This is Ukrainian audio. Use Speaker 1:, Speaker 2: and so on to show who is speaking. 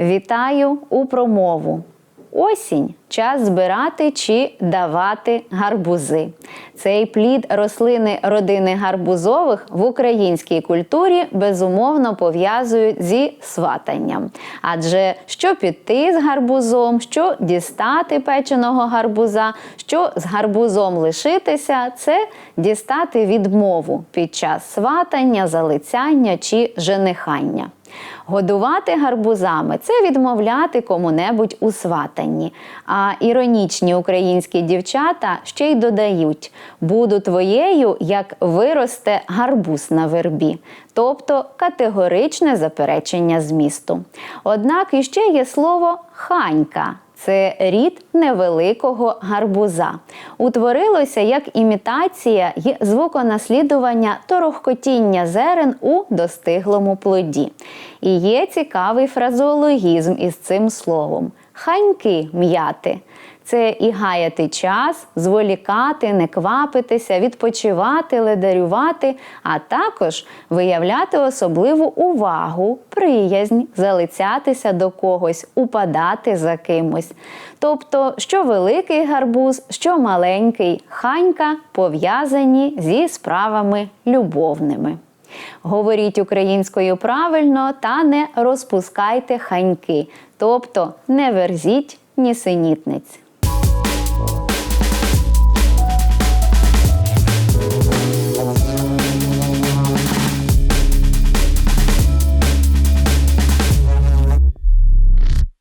Speaker 1: Вітаю у промову. Осінь час збирати чи давати гарбузи. Цей плід рослини родини гарбузових в українській культурі безумовно пов'язують зі сватанням. Адже що піти з гарбузом, що дістати печеного гарбуза, що з гарбузом лишитися, це дістати відмову під час сватання, залицяння чи женихання. Годувати гарбузами це відмовляти кому-небудь у сватанні. А іронічні українські дівчата ще й додають: буду твоєю, як виросте гарбуз на вербі, тобто категоричне заперечення змісту. Однак іще є слово ханька. Це рід невеликого гарбуза. Утворилося як імітація й звуконаслідування торохкотіння зерен у достиглому плоді. І є цікавий фразеологізм із цим словом ханьки м'яти. Це і гаяти час, зволікати, не квапитися, відпочивати, ледарювати, а також виявляти особливу увагу, приязнь, залицятися до когось, упадати за кимось. Тобто, що великий гарбуз, що маленький, ханька пов'язані зі справами любовними. Говоріть українською правильно та не розпускайте ханьки, тобто не верзіть нісенітниць.